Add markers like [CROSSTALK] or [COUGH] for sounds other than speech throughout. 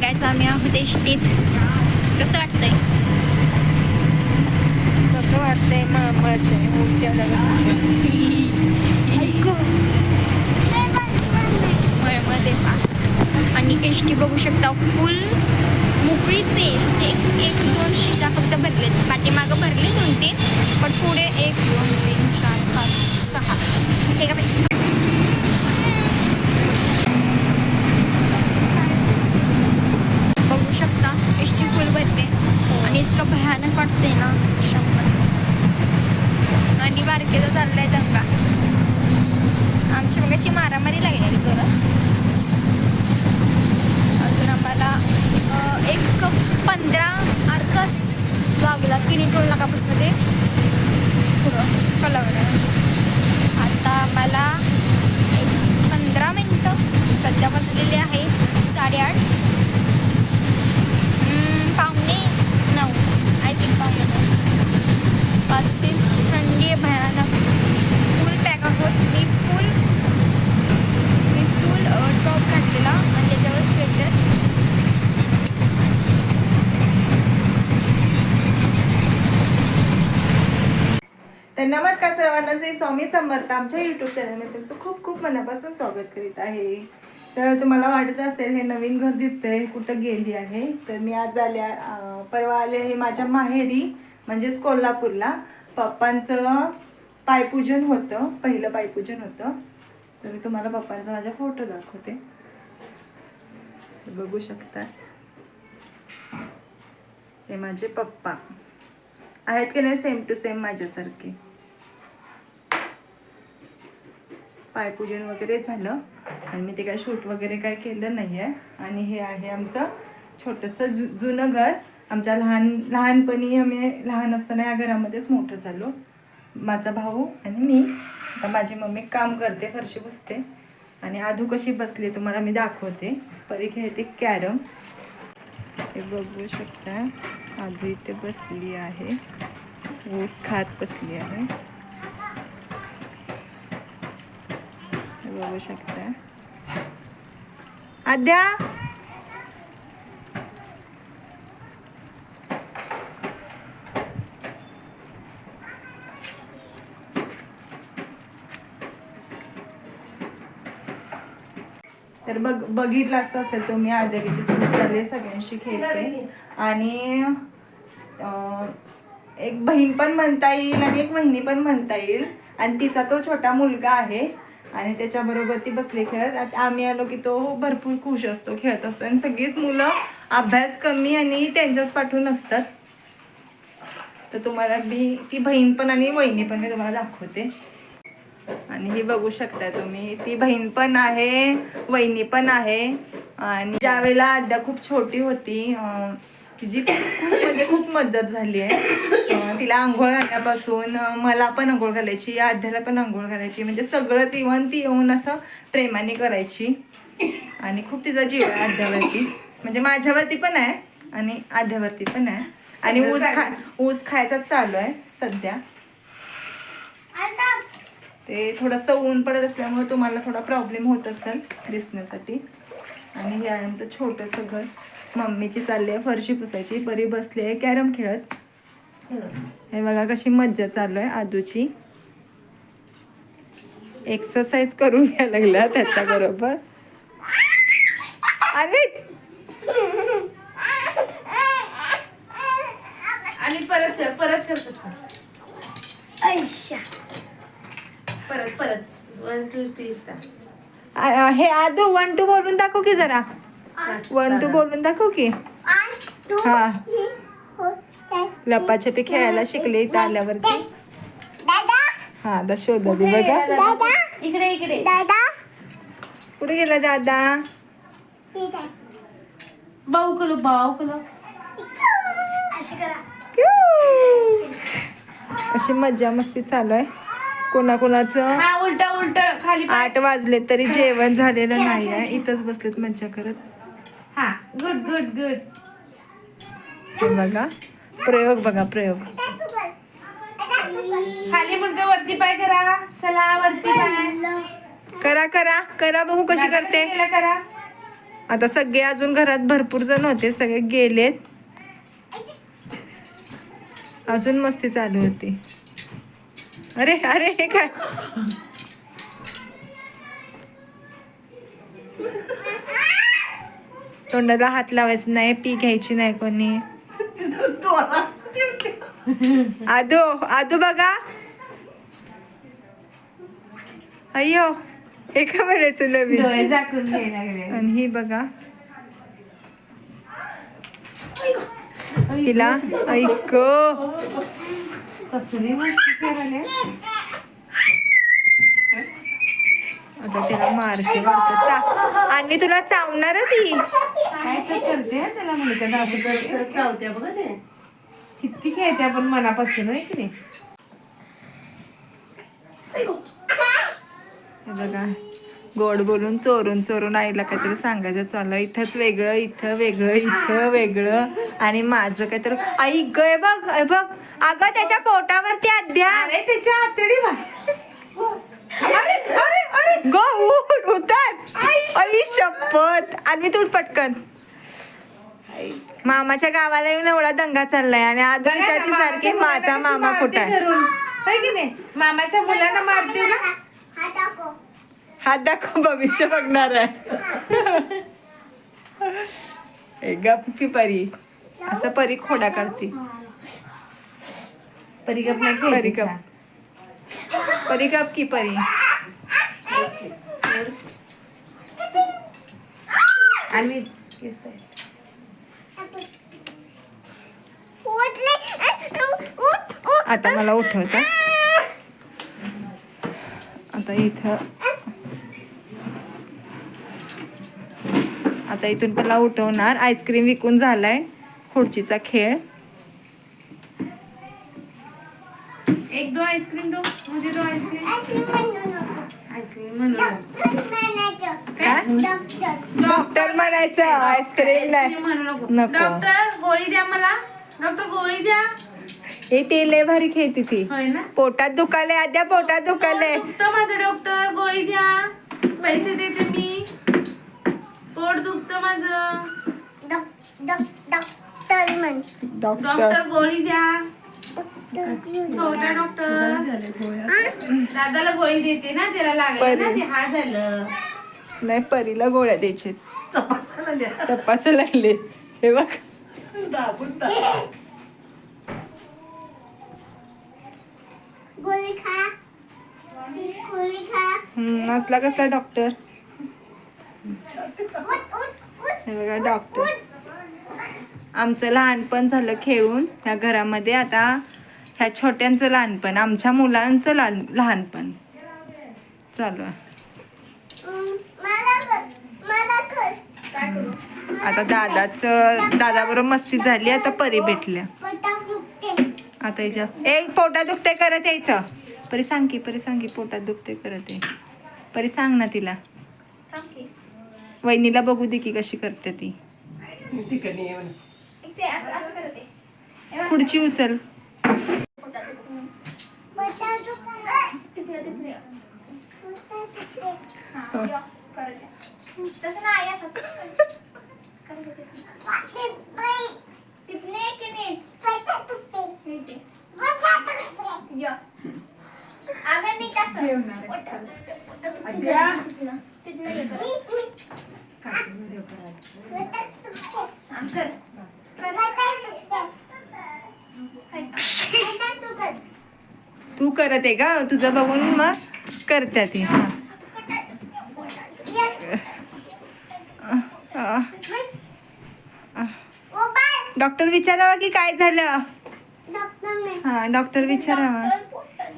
निघायचं आम्ही आहोत एसटीत. कसं वाटतंय? कसं वाटतंय? मामाचं आहे मळमध्ये पा. आणि एस टी बघू शकता फुल मोकळीच आहे एक एक दोन शिटा फक्त भरलेत. पाठीमागं भरले दोन तीन पण पुढे एक दोन तीन चार पाच सहा. हे का बाई? बघू शकता एस टी फुल भरते आणि इतकं भयानक वाटतंय ना शंभर आणि बारकेचं चाललंय दंगा आमची मग अशी मारामारी लागलेली जोरात अजून आम्हाला अं, एक पंधरा अर्धा तास किनी तिन्ही टोल नाकापासून ते पुढं कलावडं आता मला एक पंधरा मिनटं सध्या वाजलेले आहे साडेआठ. पाहुणे पावणे नऊ. आय थिंक पावणे नऊ. वाजतील. थंडी आहे भयानक. फुल पॅक आहोत. मी फुल मी फुल टॉप घातलेला आणि त्याच्यावर स्वेटर तर नमस्कार सर्वांना श्री स्वामी समर्थ आमच्या युट्यूब चॅनलमध्ये तुमचं खूप खूप मनापासून स्वागत करीत आहे. तर तुम्हाला वाटत असेल हे नवीन घर दिसतंय कुठं गेली आहे. तर मी आज आल्या परवा आले हे माझ्या माहेरी म्हणजेच कोल्हापूरला. पप्पांचं पायपूजन होतं पहिलं पायपूजन होतं. तर मी तुम्हाला पप्पांचा माझा फोटो दाखवते. बघू शकता. हे माझे पप्पा. आहेत की नाही? सेम टू सेम माझ्यासारखे. पायपूजन वगैरे झालं. आणि मी ते काय शूट वगैरे काय केलं नाही आहे आणि हे आहे आमचं छोटंसं जु जुनं घर. आमच्या लहान लहानपणी आम्ही लहान असताना या घरामध्येच मोठं झालो. माझा भाऊ आणि मी. आता माझी मम्मी काम करते फरशी पुसते. आणि आधू कशी बसली तुम्हाला मी दाखवते. परी खेळते कॅरम. हे बघू शकता. आधू इथे बसली आहे. ऊस खात बसली आहे. बघू शकता. आद्या! तर बघ बघितलं असं असेल तुम्ही आद्या किती खुश झाले सगळ्यांशी खेळते. आणि एक बहीण पण म्हणता येईल आणि एक बहिणी पण म्हणता येईल. आणि तिचा तो छोटा मुलगा आहे. आणि त्याच्याबरोबर ती बसली खेळत. आम्ही आलो की तो भरपूर खुश असतो खेळत असतो. आणि सगळीच मुलं अभ्यास कमी आणि त्यांच्याच पाठवून असतात तर तुम्हाला मी ती बहीण पण आणि वहिनी पण मी तुम्हाला दाखवते. आणि ही बघू शकता तुम्ही ती बहीण पण आहे वहिनी पण आहे. आणि ज्यावेळेला आद्या खूप छोटी होती तिची खूप म्हणजे खूप मदत झाली आहे. तिला आंघोळ घालण्यापासून मला पण आंघोळ घालायची आद्याला पण आंघोळ घालायची म्हणजे सगळंच इव्हन ती येऊन असं प्रेमाने करायची. आणि खूप तिचा जीव आहे आद्यावरती. म्हणजे माझ्यावरती पण आहे आणि आद्यावरती पण आहे. आणि ऊस खा ऊस खायचा चालू आहे सध्या. ते थोडंसं ऊन पडत असल्यामुळे तुम्हाला थोडा प्रॉब्लेम होत असेल दिसण्यासाठी. आणि हे आहे आमचं छोटंसं घर. मम्मीची चालली आहे फरशी पुसायची बरी बसली आहे कॅरम खेळत. हे बघा कशी मज्जा चालू आहे आदूची. एक्सरसाइज करून घ्यायला लागला त्याच्याबरोबर. अरे! आणि परत परत कर तसं. ऐशा परत परत. वन टू हे आदू वन टू बोलून दाखव की जरा. वन टू बोलून दाखव की. हा. लपाछपी खेळायला शिकले इथं आल्यावरती. हा आता शोधा दे बघा. इकडे इकडे. कुठे गेला दादा? भाऊ कलो भाऊ कलो अशी मज्जा मस्ती चालू आहे. कोणाकोणाचं? हा उलट उलट. खाली. आठ वाजले तरी जेवण झालेलं नाही आहे. इथंच बसलेत मज्जा करत. हा गुड गुड गुड हे बघा प्रयोग बघा प्रयोग. खाली मुलगा वरती पाय करा. चला वरती पाय. करा करा करा बघू कशी करते. केलं करा. आता सगळे अजून घरात भरपूर जण होते सगळे गेलेत. अजून मस्ती चालू होती. अरे अरे हे काय? तोंडाला हात लावायचा नाही पी घ्यायची नाही कोणी. आदो आदो बघा. अय्यो हे का म्हणायचं नवीन आणि ही बघा. तिला ऐक. आता तिला मारते वाटतं चा आणि तुला चावणार ती. तर करते हं त्याला दाखवत चावत्या बघा ते. किती खेळते आपण मनापासून होय की नाही? हे बघा गोड बोलून चोरून चोरून आईला काहीतरी सांगायचं चाललं इथंच वेगळं इथं वेगळं इथं वेगळं. आणि माझं काहीतरी आई ग हे बघ बघ. अगं त्याच्या पोटावरती अध्या अरे त्याच्या आतडी अरे अरे अरे. गो उठ उतर. आई. शपथ. आणि तू पटकन. मामाच्या गावाला येऊन एवढा दंगा चाललाय आणि ना, विचारती सारखी माझा मामा कुठे आहे? मामाच्या मुलांना मारते ना? हात दाखव भविष्य बघणार आहे. ए गप्पी परी. असं परी खोडा काढते परिगप नाही परी गप. परी गप की परी. आणि केस आहे. आता मला उठवत आता इथं आता इथून पहिला उठवणार आईस्क्रीम विकून झालाय. खुर्चीचा खेळ. एक दो आईस्क्रीम दो. मुझे दो आईस्क्रीम आईस्क्रीम म्हणू काय? डॉक्टर म्हणायचं आईस्क्रीम नाही. म्हणू नको. नको. डॉक्टर गोळी द्या मला. डॉक्टर गोळी द्या. हे ती लय भारी खेळती ती. होय ना? पोटात दुखाले आद्या पोटात दुखाले पोट दुखतं माझं डॉक्टर गोळी द्या पैसे देते मी. पोट दुखतं माझं. Doctor doctor. गोळी द्या छोटा डॉक्टर. दादाला गोळी देते ना त्याला लागलं ना ते हा झालं. नाही परीला गोळ्या द्यायचे तपासायला लागले. हे बघ. दाबून दाब. गोळी खा गोळी खा हम्म, नसला कसला डॉक्टर उठ उठ उठ हे बघा डॉक्टर आमचं लहानपण झालं खेळून. ह्या घरामध्ये आता ह्या छोट्यांचं लहानपण आमच्या मुलांचं लहान लहानपण. चालू आहे. आता दादाचं दादाबरोबर मस्ती झाली आता परी भेटल्या. आता याच्या ए पोटात दुखते करत यायचं. परी सांग की परी सांग की पोटात दुखते करत आहे परी सांग ना तिला. वहिनीला बघू दे की कशी करते ती. पुढची उचल. पटाक तिथने तिथनं हे. कर. हा, कर. कर. तू करत आहे का? तुझं बघून मग करते ती. हा. डॉक्टर विचारावा की काय झालं? डॉक्टर ने हा डॉक्टर विचारावा.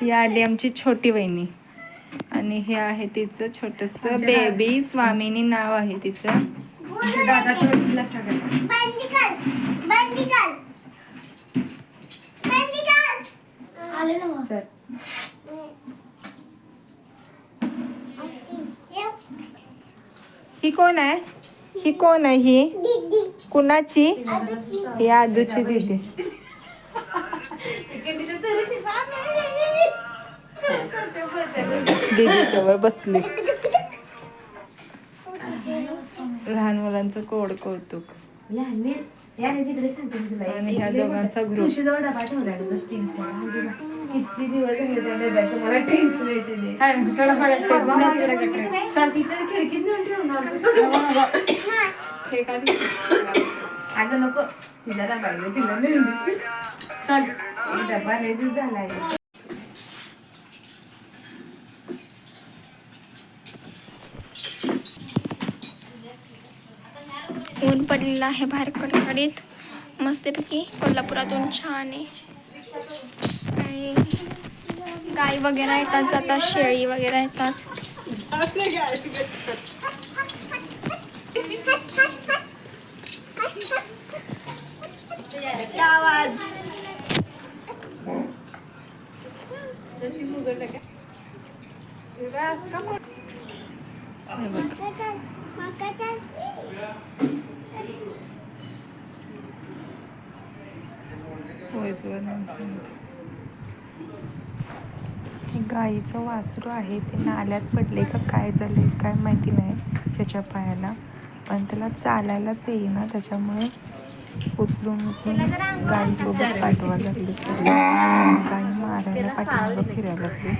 ही आली आमची छोटी वहिनी. आणि हे आहे तिचं छोटस बेबी स्वामिनी नाव आहे तिचं. ही कोण आहे? ही कोण आहे ही? दीदी. कुणाची? ही आदूची दीदी. दीदी जवळ बसली. लहान मुलांचं कोड कौतुक. आणि ह्या दोघांचा ना, किती दिवस झाले त्या डब्याचं मला टेन्शन येते ते. सर, तिथं खिडकीत नेऊन ठेवणार. अगं नको. तिला डबा आहे, तिला डबा ऊन पडलेला आहे बाहेर कडकडीत मस्तपैकी कोल्हापुरातून छान आहे. आणि गाई वगैरे येतात जातात शेळी वगैरे येतात आवाज हे बघ होयच आईचं गाईचं वासरू आहे ते नाल्यात पडले का काय झाले काय माहिती नाही त्याच्या पायाला. पण त्याला चालायलाच येईना त्याच्यामुळे उचलून उचलून गाईसोबत पाठवायला लागली सगळे. गाई मारायला पाठीमागं फिरायला लागली.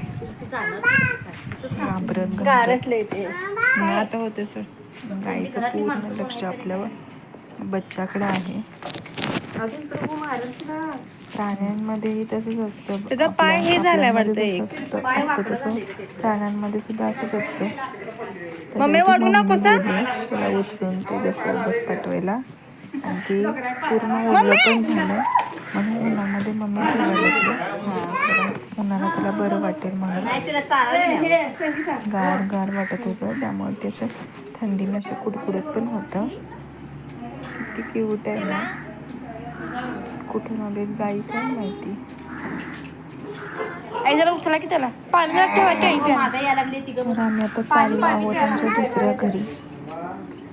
घाबरत घाबरत आता होते सर. गाईचं पूर्ण लक्ष आपल्यावर. बच्चाकडे आहे. प्राण्यांमध्येही तसंच असतं. त्याचा पाय हे झालाय वाटतं असतं तसं. प्राण्यांमध्ये सुद्धा असंच असतं. मम्मी वाढू नको त्याला उचलून त्याच्यासोबत पाठवायला. आणि ते पूर्ण ओढलं पण झालं म्हणून उन्हामध्ये मम्मी ठेवायला लागली. उन्हाला त्याला बरं वाटेल म्हणून. गार गार वाटत होतं. त्यामुळे ते असं थंडीनं असं कुडकुडत पण होतं. किती क्यूट आहे ना. कुठून आलेत गाई काय माहिती? जरा उचला की त्याला. पाणी ठेवायचे तर आम्ही आता चाललो आहोत आमच्या दुसऱ्या घरी.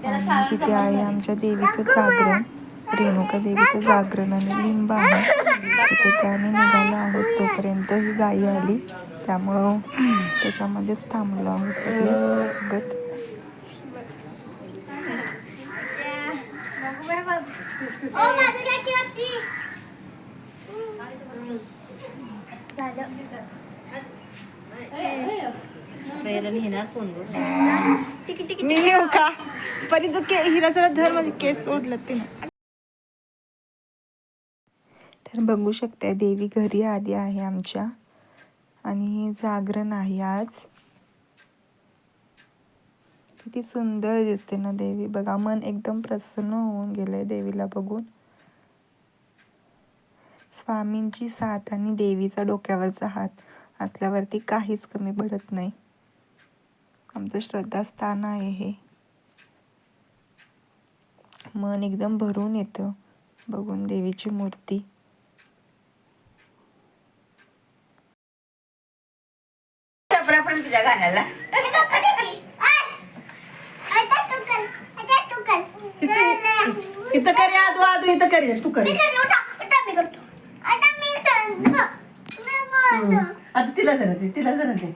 आणि तिथे आहे आमच्या देवीचं जागरण. रेणुका देवीचं [LAUGHS] जागरण आणि लिंब आहे. तिथे ते आम्ही निघालो आहोत. तोपर्यंत ही गाई आली. त्यामुळं त्याच्यामध्येच थांबलो आहोत सगळे. बघत ओ माझं काय किंवा ती मी नेऊ हो का? तू के हिरा जरा धर माझे केस सोडलं ते तर बघू शकते देवी घरी आली आहे आमच्या. आणि जागरण आहे आज. किती सुंदर दिसते ना देवी. बघा मन एकदम प्रसन्न होऊन गेलंय देवीला बघून. स्वामींची साथ आणि देवीचा डोक्यावरचा हात असल्यावरती काहीच कमी पडत नाही. आमचं श्रद्धास्थान आहे हे. मन एकदम भरून येतं बघून देवीची मूर्ती. इथं कर आदू आदू इथं कर तू कर. आता तिला जरा दे तिला जरा दे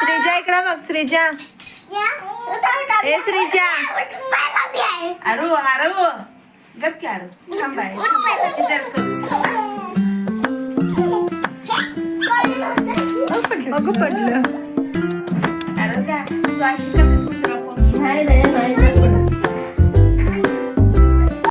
श्रीजा इकडं बघ श्रीजा ए श्रीजा अरू अरू गप की आरो थांबाय अगं पडलं अरे द्या तू अशी कसं सुद्धा नाही नाही